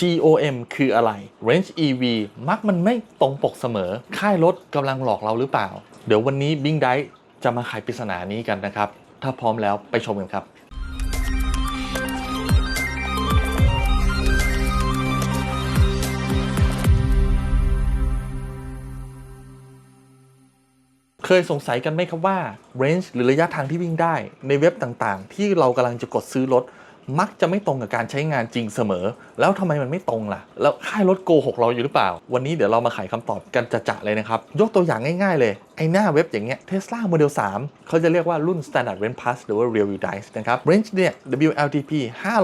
GOM คืออะไร Range EV มักมันไม่ตรงปกเสมอ ค่ายรถกำลังหลอกเราหรือเปล่า เดี๋ยววันนี้ Bing d i จะมาไขปริศนานี้กันนะครับ ถ้าพร้อมแล้วไปชมกันครับเคยสงสัยกันไหมครับว่า range หรือระยะทางที่วิ่งได้ในเว็บต่างๆ ที่เรากำลังจะกดซื้อรถ มักจะไม่ตรงกับการใช้งานจริงเสมอ แล้วทำไมมันไม่ตรงล่ะ แล้วค่ายรถโกหกเราอยู่หรือเปล่า วันนี้เดี๋ยวเรามาไขคำตอบกันจะๆเลยนะครับ ยกตัวอย่างง่าย ๆ เลย ไอ้หน้าเว็บอย่างเงี้ย Tesla Model 3 เขาจะเรียกว่ารุ่น Standard Range Plus หรือว่า Real Wheel Drive นะครับ range เนี่ย WLTP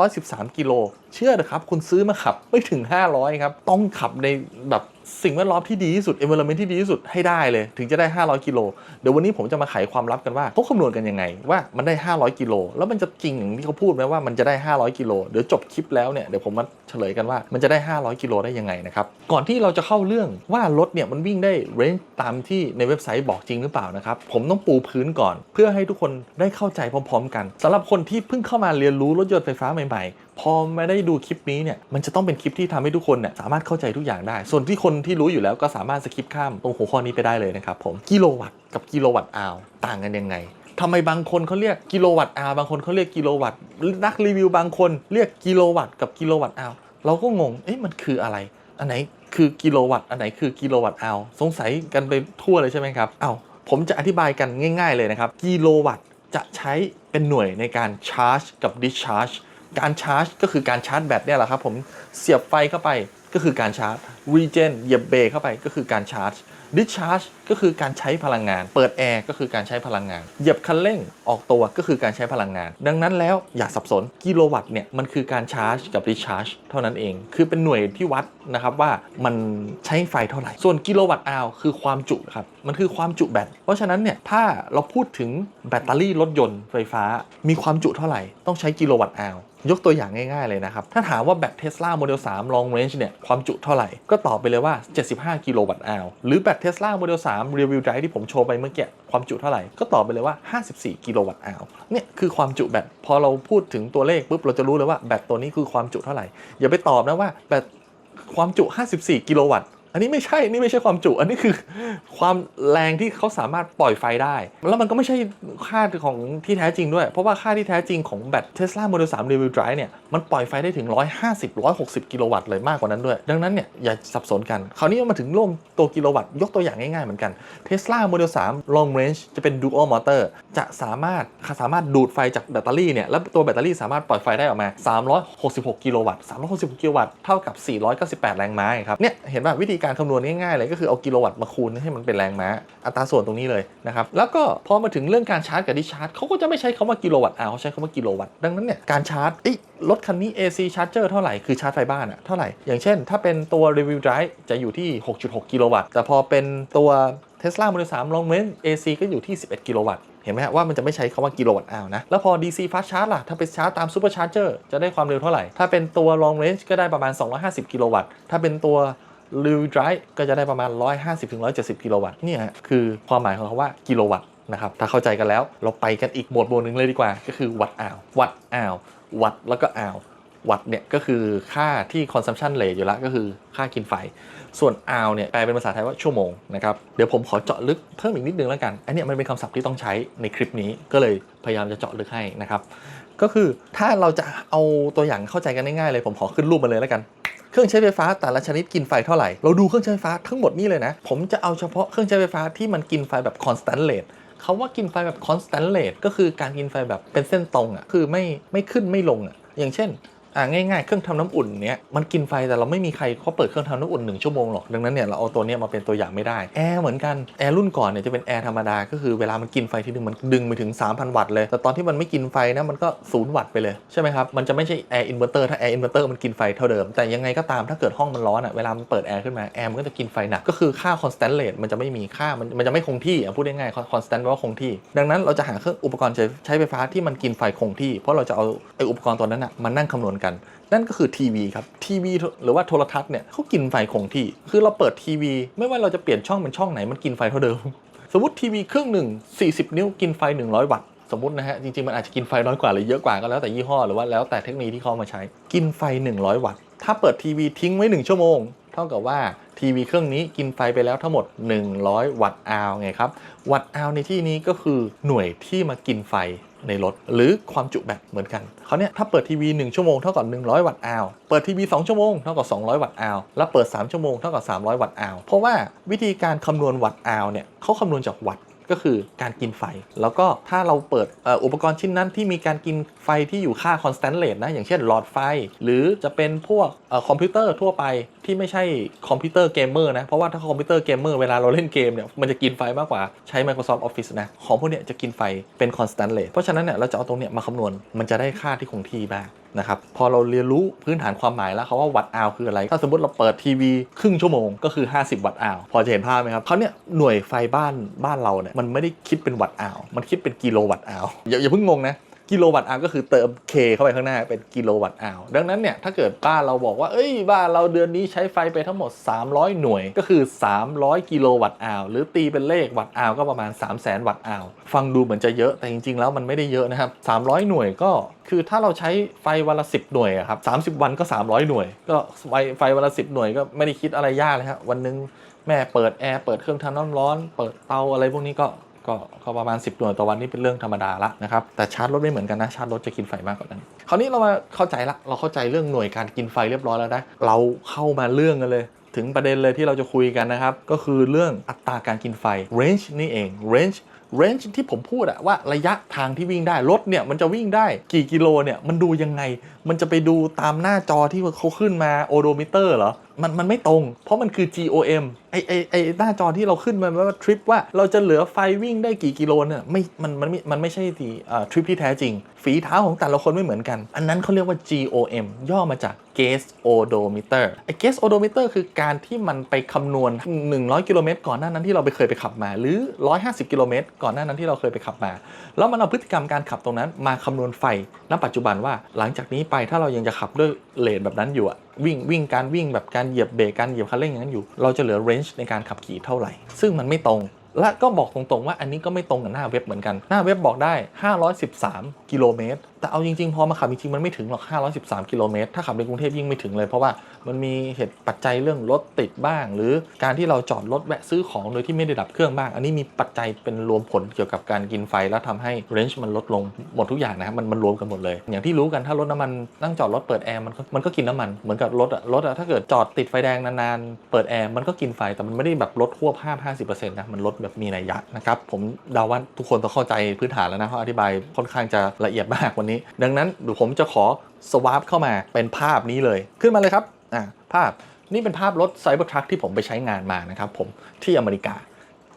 513 กิโล เชื่อนะครับ คุณซื้อมาขับไม่ถึง 500 ครับ ต้องขับในแบบสิ่งแวดล้อมที่ดีที่สุด environment ที่ดีที่สุดให้ได้เลย ถึงจะได้ 500 กิโล เดี๋ยววันนี้ผมจะมาไขความลับกันว่าเขาคำนวณกันยังไง ว่ามันได้ 500 กิโล แล้วมันจะจริงอย่างที่เขาพูดไหมว่ามันจะได้ 500 กิโล เดี๋ยวจบคลิปแล้วเนี่ย เดี๋ยวผมมาเฉลยกันว่ามันจะได้ 500 กิโลได้ยังไงนะครับ ก่อนที่เราจะเข้าเรื่องว่ารถเนี่ยมันวิ่งได้ range ตามที่ในเว็บไซต์บอกจริงหรือเปล่านะครับ ผมต้องปูพื้นก่อน เพื่อให้ทุกคนได้เข้าใจพร้อม ๆ กันสำหรับคนที่เพิ่งเข้ามาเรียนรู้รถยนต์ไฟฟ้าใหม่ๆ พอมาได้ดูคลิปนี้เนี่ยมันจะต้องเป็นคลิปที่ทำให้ทุกคนเนี่ยสามารถเข้าใจทุกอย่างได้ ส่วนที่คนที่รู้อยู่แล้วก็สามารถสคิปข้ามตรงหัวข้อนี้ไปได้เลยนะครับผมกิโลวัตต์กับกิโลวัตต์อาวต่างกันยังไงทำไมบางคนเขาเรียกกิโลวัตต์อาวบางคนเขาเรียกกิโลวัตต์นักรีวิวบางคนเรียกกิโลวัตต์กับกิโลวัตต์อาวเราก็งงเอ๊ะมันคืออะไรอันไหน คือกิโลวัตต์อันไหนคือกิโลวัตต์เอาสงสัยกันไปทั่วเลยใช่ไหมครับเอาผมจะอธิบายกันง่าย ๆเลยนะครับ กิโลวัตต์จะใช้เป็นหน่วยในการชาร์จ กับดิชาร์จการชาร์จ ก็คือการชาร์จแบตเนี่ยแหละครับผมเสียบไฟเข้าไปก็คือการชาร์จรีเจนเหยียบเบรคเข้าไปก็คือการชาร์จ ดิชาร์จก็คือการใช้พลังงาน เปิดแอร์ก็คือการใช้พลังงาน เหยียบคันเร่งออกตัวก็คือการใช้พลังงาน ดังนั้นแล้วอย่าสับสนกิโลวัตต์เนี่ยมันคือการชาร์จกับดิชาร์จเท่านั้นเอง คือเป็นหน่วยที่วัดนะครับว่ามันใช้ไฟเท่าไหร่ ส่วนกิโลวัตต์อาวคือความจุครับ มันคือความจุแบต เพราะฉะนั้นเนี่ยถ้าเราพูดถึงแบตเตอรี่รถยนต์ไฟฟ้ามีความจุเท่าไหร่ต้องใช้กิโลวัตต์อาว ยกตัวอย่างง่ายๆเลยนะครับ ถ้าถามว่าแบต Tesla Model 3 Long Range เนี่ย ความจุเท่าไหร่ ก็ตอบไปเลยว่า 75 กิโลวัตต์อาวหรือแบต Tesla Model 3 Rear Wheel Drive ที่ผมโชว์ไปเมื่อกี้ ความจุเท่าไหร่ ก็ตอบไปเลยว่า 54 กิโลวัตต์อาวเนี่ยคือความจุแบต พอเราพูดถึงตัวเลขปุ๊บ เราจะรู้เลยว่าแบตตัวนี้คือความจุเท่าไหร่ อย่าไปตอบนะว่าแบตความจุ 54 กิโลวัตต์ อันนี้ไม่ใช่ นี่ไม่ใช่ความจุ อันนี้คือความแรงที่เขาสามารถปล่อยไฟได้ แล้วมันก็ไม่ใช่ค่าของที่แท้จริงด้วย เพราะว่าค่าที่แท้จริงของแบต Tesla Model 3 Rear Wheel Drive เนี่ย มันปล่อยไฟได้ถึง 150 160 กิโลวัตต์เลยมากกว่านั้นด้วย ดังนั้นเนี่ยอย่าสับสนกัน คราวนี้มาถึงร่วมตัวกิโลวัตต์ยกตัวอย่างง่ายๆเหมือนกัน Tesla Model 3 Long Range จะเป็น Dual Motor จะสามารถสามารถดูดไฟจากแบตเตอรี่เนี่ย แล้วตัวแบตเตอรี่สามารถปล่อยไฟได้ออกมา 366 กิโลวัตต์ 366 กิโลวัตต์เท่ากับ 498 แรงม้าครับ เนี่ยเห็นป่ะวิธีการคำนวณง่ายๆเลยก็คือเอากิโลวัตต์มาคูณให้มันเป็นแรงม้าอัตราส่วนตรงนี้เลยนะครับแล้วก็พอมาถึงเรื่องการชาร์จกับดิชาร์จเขาก็จะไม่ใช้คำว่ากิโลวัตต์เอาเขาใช้คำว่ากิโลวัตต์ดังนั้นเนี่ยการชาร์จรถคันนี้ AC charger เท่าไหร่คือชาร์จไฟบ้านอะเท่าไหร่ อย่างเช่น ถ้าเป็นตัว Review Drive จะอยู่ที่ 6.6 กิโลวัตต์แต่พอเป็นตัว Tesla Model 3 Long Range AC ก็อยู่ที่ 11 กิโลวัตต์เห็นไหมฮะว่ามันจะไม่ใช้คำว่ากิโลวัตต์อาวนะ แล้วพอ DC fast charge ล่ะ ถ้าไปชาร์จตาม super charger จะได้ความเร็วเท่าไหร่ ถ้าเป็นตัว long range ก็ได้ประมาณ 250 กิโลวัตต์ถ้าเป็นตัว rear drive ก็จะได้ประมาณ 150-170 กิโลวัตต์เนี่ยคือความหมายของคำว่ากิโลวัตต์นะครับถ้าเข้าใจกันแล้วเราไปกันอีกหมวดหมู่หนึ่งเลยดีกว่า ก็คือวัตต์อาว วัตต์อาว วัตต์แล้วก็อาว วัตต์เนี่ยก็คือค่าที่ consumption rate อยู่ล้วก็คือค่ากินไฟ ส่วน hour เนี่ยแปลเป็นภาษาไทยว่าชั่วโมงนะครับเดี๋ยวผมขอเจาะลึกเพิ่มอีกนิดนึงแล้วกัน อันเนี้ยมันเป็นคำศัพท์ที่ต้องใช้ในคลิปนี้ก็เลยพยายามจะเจาะลึกให้นะครับก็คือถ้าเราจะเอาตัวอย่างเข้าใจกันง่ายๆเลยผมขอขึ้นรูปมาเลยแล้วกัน เครื่องใช้ไฟฟ้าแต่ละชนิดกินไฟเท่าไหร่ เราดูเครื่องใช้ไฟฟ้าทั้งหมดนี่เลยนะ ผมจะเอาเฉพาะเครื่องใช้ไฟฟ้าที่มันกินไฟแบบ constant rate คาว่ากินไฟแบบ constant rate ก็คือการกินไฟแบบเป็นเส้นตรงอะคือไม่ไม่ขึ้นไม่ลงอะอย่างเช่น อ่าง่ายๆเครื่องทำน้ำอุ่นเนี้ยมันกินไฟแต่เราไม่มีใครเขาเปิดเครื่องทำน้ำอุ่นหนึ่งชั่วโมงหรอกดังนั้นเนี่ยเราเอาตัวเนี้ยมาเป็นตัวอย่างไม่ได้แอร์เหมือนกันแอร์รุ่นก่อนเนี่ยจะเป็นแอร์ธรรมดาก็คือเวลามันกินไฟทีนึงมันดึงไปถึง 3,000 วัตต์เลย แต่ตอนที่มันไม่กินไฟนะมันก็ศูนย์วัตต์ไปเลยใช่ไหมครับมันจะไม่ใช่แอร์อินเวอร์เตอร์ถ้าแอร์อินเวอร์เตอร์มันกินไฟเท่าเดิมแต่ยังไงก็ตามถ้าเกิดห้องมันร้อนอะเวลามันเปิดแอร์ขึ้นมาแอร์มันก็จะกินไฟหนักก็คือค่า constant rate มันจะไม่มีค่ามันมันจะไม่คงที่อะพูดง่ายๆ constant แปลว่าคงที่ ดังนั้นเราจะหาเครื่องอุปกรณ์ใช้ใช้ไฟฟ้าที่มันกินไฟคงที่ เพราะเราจะเอาไออุปกรณ์ตัวนั้นอะมานั่งคำนวณกัน นั่นก็คือทีวีครับทีวีหรือว่าโทรทัศน์เนี่ยเขากินไฟคงที่ คือเราเปิดทีวี ไม่ว่าเราจะเปลี่ยนช่องเป็นช่องไหนมันกินไฟเท่าเดิม สมมติทีวีเครื่องหนึ่ง40 นิ้วกินไฟ 100 วัตต์สมมตินะฮะ จริง ๆ มันอาจจะกินไฟน้อยกว่า หรือเยอะกว่าก็แล้วแต่ยี่ห้อ หรือว่าแล้วแต่เทคโนโลยีที่เขาเอามาใช้ กินไฟ 100 วัตต์ ถ้าเปิดทีวีทิ้งไว้ 1 ชั่วโมง เท่ากับว่าทีวีเครื่องนี้กินไฟไปแล้วทั้งหมด 100 วัตต์อาวไงครับ วัตต์อาวในที่นี้ก็คือหน่วยที่มากินไฟ ในรถ หรือความจุแบตเหมือนกันเขาเนี่ยถ้าเปิดทีวี 1 ชั่วโมงเท่ากับ 100 วัตต์อาวเปิดทีวี 2 ชั่วโมงเท่ากับ 200 วัตต์อาวแล้วเปิด 3 ชั่วโมงเท่ากับ 300 วัตต์อาวเพราะว่าวิธีการคำนวณวัตต์อาวเนี่ยเขาคำนวณจากวัตต์ ก็คือการกินไฟ แล้วก็ถ้าเราเปิดอ,อุปกรณ์ชิ้นนั้นที่มีการกินไฟที่อยู่ค่า constant rate นะอย่างเช่นหลอดไฟ หรือจะเป็นพวกอคอมพิวเตอร์ทั่วไปที่ไม่ใช่คอมพิวเตอร์เกมเมอร์นะ เพราะว่าถ้าคอมพิวเตอร์เกมเมอร์เวลาเราเล่นเกมเนี่ยมันจะกินไฟมากกว่าใช้ Microsoft Office นะ ของพวกเนี้ยจะกินไฟเป็น constant rate เพราะฉะนั้นเนี่ยเราจะเอาตรงเนี้ยมาคำนวณมันจะได้ค่าที่คงที่บ้าง นะครับพอเราเรียนรู้พื้นฐานความหมายแล้วเขาว่าวัตต์อาวคืออะไร ถ้าสมมติเราเปิดทีวีครึ่งชั่วโมงก็คือ 50 วัตต์อาวพอจะเห็นภาพไหมครับเขาเนี่ยหน่วยไฟบ้านบ้านเราเนี่ยมันไม่ได้คิดเป็นวัตต์อาวมันคิดเป็นกิโลวัตต์อาวอย่าอย่าเพิ่งงงนะ กิโลวัตต์อาวก็คือเติม K เข้าไปข้างหน้าเป็นกิโลวัตต์อาวดังนั้นเนี่ยถ้าเกิดบ้านเราบอกว่าเอ้ยบ้านเราเดือนนี้ใช้ไฟไปทั้งหมด 300 หน่วยก็คือ 300 กิโลวัตต์อาวหรือตีเป็นเลขวัตต์อาวก็ประมาณ 3 0 0 0 0 0 วัตต์อาวฟังดูเหมือนจะเยอะแต่จริง ๆ แล้วมันไม่ได้เยอะนะครับ 300 หน่วยก็คือถ้าเราใช้ไฟวันละ 10 หน่วยครับ 30 วันก็ 300 หน่วย ก็ไฟไฟวันละ 10 หน่วยก็ไม่ได้คิดอะไรยากเลยครับวันนึงแม่เปิดแอร์เปิดเครื่องทำน้ำร้อน เปิดเตาอะไรพวกนี้ก็ ก็ก็ประมาณ 10 หน่วยต่อวันนี่เป็นเรื่องธรรมดาละนะครับ แต่ชาร์จรถไม่เหมือนกันนะชาร์จรถจะกินไฟมากกว่านั้นคราวนี้เรามาเข้าใจละเราเข้าใจเรื่องหน่วยการกินไฟเรียบร้อยแล้วนะเราเข้ามาเรื่องกันเลย ถึงประเด็นเลยที่เราจะคุยกันนะครับ ก็คือเรื่องอัตราการกินไฟ range นี่เอง range range ที่ผมพูดอะว่าระยะทางที่วิ่งได้ รถเนี่ยมันจะวิ่งได้กี่กิโลเนี่ยมันดูยังไง มันจะไปดูตามหน้าจอที่เขาขึ้นมาโอโดมิเตอร์เหรอมันมันไม่ตรง เพราะมันคือ GOM ไอไอไอหน้าจอที่เราขึ้นมาว่าทริปว่าเราจะเหลือไฟวิ่งได้กี่กิโลเนี่ยไม่มันมันมันไม่ใช่ที่ทริปที่แท้จริง ฝีเท้าของแต่ละคนไม่เหมือนกัน อันนั้นเขาเรียกว่า GOM ย่อมาจาก Gauge Odometer ไอ้ Gauge Odometer คือการที่มันไปคำนวณ 100 กิโลเมตรก่อนหน้านั้นที่เราไปเคยไปขับมาหรือ 150 กิโลเมตรก่อนหน้านั้นที่เราเคยไปขับมา แล้วมันเอาพฤติกรรมการขับตรงนั้นมาคำนวณไฟณปัจจุบันว่า หลังจากนี้ไปถ้าเรายังจะขับด้วยเลนแบบนั้นอยู่อะวิ่งวิ่งการวิ่งแบบการเหยียบเบรกการเหยียบคันเร่งอย่างนั้นอยู่ เราจะเหลือเรนจ์ในการขับขี่เท่าไหร่ ซึ่งมันไม่ตรงและก็บอกตรงๆว่าอันนี้ก็ไม่ตรงกับหน้าเว็บเหมือนกัน หน้าเว็บบอกได้ 513 กิโลเมตร แต่เอาจริงๆ พอมาขับจริงๆมันไม่ถึงหรอก 513 กิโลเมตร ถ้าขับในกรุงเทพยิ่งไม่ถึงเลย เพราะว่ามันมีเหตุปัจจัยเรื่องรถติดบ้าง หรือการที่เราจอดรถแวะซื้อของโดยที่ไม่ได้ดับเครื่องบ้าง อันนี้มีปัจจัยเป็นรวมผลเกี่ยวกับการกินไฟ แล้วทำให้เรนจ์มันลดลงหมดทุกอย่างนะครับมันมันรวมกันหมดเลย อย่างที่รู้กันถ้ารถน้ำมันนั่งจอดรถเปิดแอร์มันก็มันก็กินน้ำมันเหมือนกับรถอะรถอะถ้าเกิดจอดติดไฟแดงนานๆเปิดแอร์มันก็กินไฟแต่มันไม่ได้แบบลดควบ5 50%นะมันลดแบบมีนัยยะนะครับผมเดาว่าทุกคนต้องเข้าใจพื้นฐานแล้วนะเพราะอธิบายค่อนข้างจะละเอียดมากวันนี้ ดังนั้นเดี๋ยวผมจะขอสวาปเข้ามาเป็นภาพนี้เลย ขึ้นมาเลยครับอ่าภาพนี่เป็นภาพรถไซเบอร์ทรัคที่ผมไปใช้งานมานะครับผมที่อเมริกา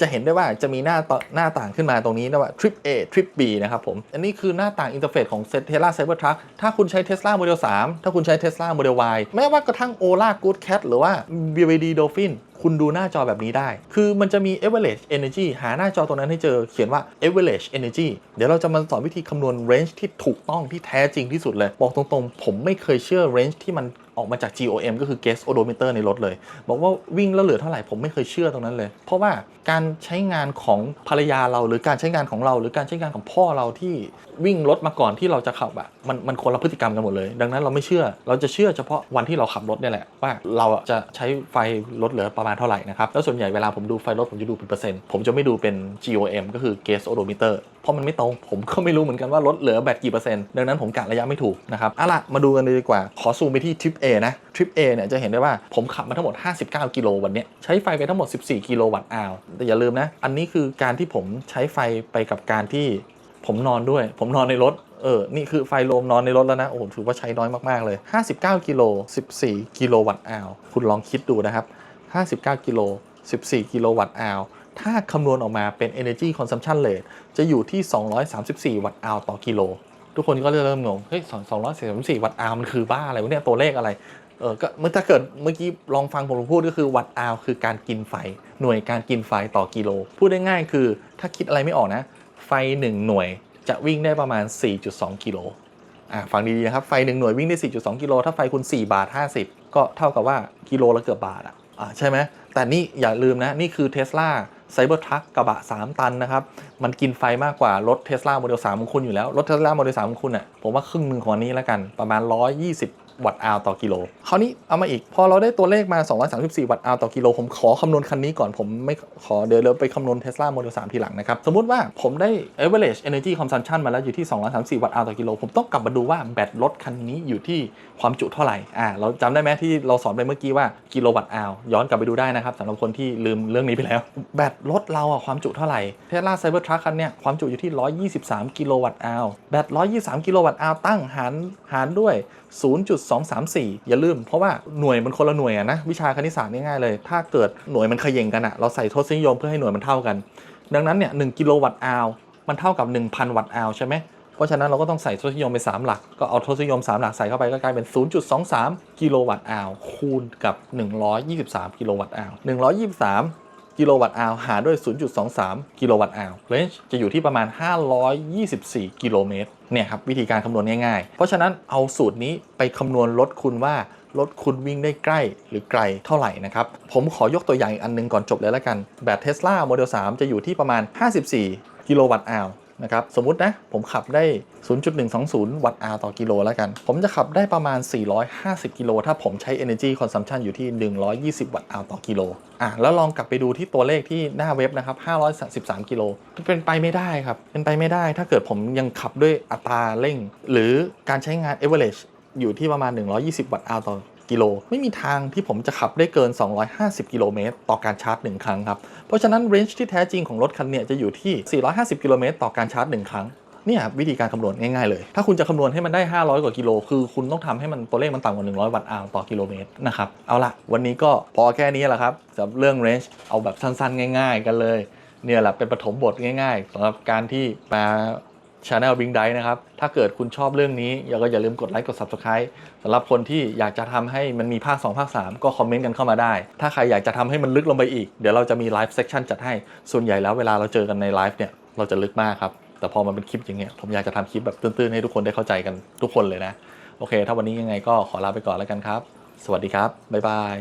จะเห็นได้ว่าจะมีหน้าต่อหน้าต่างขึ้นมาตรงนี้นะว่า Trip A Trip B นะครับผม อันนี้คือหน้าต่างอินเทอร์เฟซของ Tesla Cybertruck ถ้าคุณใช้ Tesla Model 3 ถ้าคุณใช้ Tesla Model Y แม้ว่ากระทั่ง Ola Good Cat หรือว่า BYD Dolphin คุณดูหน้าจอแบบนี้ได้ คือมันจะมี average energy หาหน้าจอตรงนั้นให้เจอเขียนว่า average energy เดี๋ยวเราจะมาสอนวิธีคำนวณ range ที่ถูกต้องที่แท้จริงที่สุดเลย บอกตรงๆ ผมไม่เคยเชื่อ range ที่มันออกมาจาก GOM ก็คือ Gas Odometer ในรถเลย บอกว่าวิ่งแล้วเหลือเท่าไหร่ผมไม่เคยเชื่อตรงนั้นเลย เพราะว่าการใช้งานของภรรยาเรา หรือการใช้งานของเรา หรือการใช้งานของพ่อเราที่วิ่งรถมาก่อนที่เราจะขับอะมันมันคนละพฤติกรรมกันหมดเลย ดังนั้นเราไม่เชื่อเราจะเชื่อเฉพาะวันที่เราขับรถเนี่ยแหละว่าเราจะใช้ไฟลดเหลือประมาณเท่าไหร่นะครับแล้วส่วนใหญ่เวลาผมดูไฟรถผมจะดูเป็นเปอร์เซ็นต์ผมจะไม่ดูเป็น GOM ก็คือ Gas Odometer เพราะมันไม่ตรงผมก็ไม่รู้เหมือนกันว่าลดเหลือแบตกี่เปอร์เซ็นต์ดังนั้นผมกะระยะไม่ถูกนะครับเอาล่ะมาดูกันเลยดีกว่าขอซูมไปที่ทริป A นะทริป A เนี่ยจะเห็นได้ว่าผมขับมาทั้งหมด 59 กิโลวันนี้ใช้ไฟไปทั้งหมด 14 กิโลวัตต์อาวแต่อย่าลืมนะ อันนี้คือการที่ผมใช้ไฟไปกับการที่ผมนอนด้วย ผมนอนในรถเออ นี่คือไฟโลมนอนในรถแล้วนะ โอ้โห ถือว่าใช้น้อยมาก ๆ เลย 59 กิโล 14 กิโลวัตต์อาวคุณลองคิดดูนะครับ 59 กิโล 14 กิโลวัตต์อาวถ้าคำนวณออกมาเป็น energy consumption rate จะอยู่ที่ 234 วัตต์อาวต่อกิโล ทุกคนก็เริ่มงงเฮ้ย234วัตต์อาวมันคือบ้าอะไรวะเนี่ยตัวเลขอะไรเออก็เมื่อถ้าเกิดเมื่อกี้ลองฟังผมพูดก็คือวัตต์อาวคือการกินไฟ หน่วยการกินไฟต่อกิโล พูดได้ง่ายคือ ถ้าคิดอะไรไม่ออกนะ ไฟ 1 หน่วยจะวิ่งได้ประมาณ 4.2 กิโลอ่าฟังดีๆนะครับไฟ 1 หน่วยวิ่งได้ 4.2 กิโลถ้าไฟคุณ 4 บาท 50 ก็เท่ากับว่ากิโลละเกือบบาทอะอ่าใช่ไหมแต่นี่อย่าลืมนะ นี่คือเทสลา ไซเบอร์ทัคกระบะ 3 ตันนะครับ มันกินไฟมากกว่ารถเทสลาโมเดล3ของคุณอยู่แล้ว รถเทสลาโมเดล3ของคุณอะผมว่าครึ่งหนึ่งของอันนี้แล้วกันประมาณ 120 วัตต์อาวต่อกิโลคราวนี้เอามาอีก พอเราได้ตัวเลขมา 234 วัตต์อาวต่อกิโล ผมขอคำนวณคันนี้ก่อน ผมไม่ขอเดี๋ยวเราไปคำนวณ Tesla Model 3 ทีหลังนะครับ สมมติว่าผมได้ average energy consumption มาแล้วอยู่ที่ 234 วัตต์อาวต่อกิโล ผมต้องกลับมาดูว่าแบตรถคันนี้อยู่ที่ความจุเท่าไหร่ อ่า เราจำได้ไหมที่เราสอนไปเมื่อกี้ว่ากิโลวัตต์อาวย้อนกลับไปดูได้นะครับสำหรับคนที่ลืมเรื่องนี้ไปแล้ว แบตรถเราอะความจุเท่าไหร่ Tesla Cybertruck คันเนี้ยความจุอยู่ที่ 123 กิโลวัตต์อวแบต 123 กิโลวัตต์อวตั้งหารหารด้วย0.234 อย่าลืม เพราะว่าหน่วยมันคนละหน่วยะนะวิชาคณิตศาสตร์ง่ายๆเลย ถ้าเกิดหน่วยมันเขย่งกันอะเราใส่ทศนิยมเพื่อให้หน่วยมันเท่ากัน ดังนั้นเนี่ย1กิโลวัตต์อาวมันเท่ากับ 1,000 วัตต์อาวใช่ไหมเพราะฉะนั้นเราก็ต้องใส่ทศนิยมไป 3 หลัก ก็เอาทศนิยม 3 หลักใส่เข้าไปก็กลายเป็น 0.23 กิโลวัตต์อาวคูณกับ 123 กิโลวัตต์อาว123 กิโลวัตต์อาวหารด้วย 0.23 กิโลวัตต์อาวเรนจ์จะอยู่ที่ประมาณ 524 กิโลเมตร เนี่ยครับ วิธีการคำนวณง่ายๆ เพราะฉะนั้นเอาสูตรนี้ไปคำนวณรถคุณว่ารถคุณวิ่งได้ใกล้หรือไกลเท่าไหร่นะครับ ผมขอยกตัวอย่างอีกอันหนึงก่อนจบเลยแล้วกัน แบตเทสลาโมเดล3 จะอยู่ที่ประมาณ 54 กิโลวัตต์อาว นะครับสมมตินะผมขับได้ 0.120 วัตต์อาวต่อกิโลแล้วกัน ผมจะขับได้ประมาณ 450 กิโล ถ้าผมใช้ energy consumption อยู่ที่ 120 วัตต์อาวต่อกิโลอะแล้วลองกลับไปดูที่ตัวเลขที่หน้าเว็บนะครับ533กิโลเป็นไปไม่ได้ครับ เป็นไปไม่ได้ ถ้าเกิดผมยังขับด้วยอัตราเร่ง หรือการใช้งาน average อยู่ที่ประมาณ 120 วัตต์อาวต่อ กิโล ไม่มีทางที่ผมจะขับได้เกิน 250 กิโลเมตรต่อการชาร์จ 1 ครั้งครับ เพราะฉะนั้น range ที่แท้จริงของรถคันเนี้ยจะอยู่ที่ 450 กิโลเมตรต่อการชาร์จ 1 ครั้งเนี่ยวิธีการคำนวณง่ายๆเลย ถ้าคุณจะคำนวณให้มันได้ 500 กว่ากิโล คือคุณต้องทำให้มันตัวเลขมันต่ำกว่า 100 วัตต์อาวต่อกิโลเมตรนะครับ เอาละวันนี้ก็พอแค่นี้แหละครับสำหรับเรื่อง range เอาแบบสั้นๆ ง่าย ๆ กันเลย เนี่ยแหละเป็นปฐมบทง่ายๆสำหรับการที่มา Channel Bing d i นะครับ ถ้าเกิดคุณชอบเรื่องนี้อย่าก็อย่าลืมกดไลค์กด Subscribe สำหรับคนที่อยากจะทำให้มันมีภาค 2 ภาค 3 ก็คอมเมนต์กันเข้ามาได้ ถ้าใครอยากจะทำให้มันลึกลงไปอีก เดี๋ยวเราจะมีไลฟ์เซ c ชันจัดให้ ส่วนใหญ่แล้วเวลาเราเจอกันในไลฟ์เนี่ยเราจะลึกมากครับ แต่พอมันเป็นคลิปอย่างเงี้ยผมอยากจะทำคลิปแบบตื้นๆให้ทุกคนได้เข้าใจกันทุกคนเลยนะ โอเค ถ้าวันนี้ยังไงก็ขอลาไปก่อนแล้วกันครับ สวัสดีครับบ๊ายบาย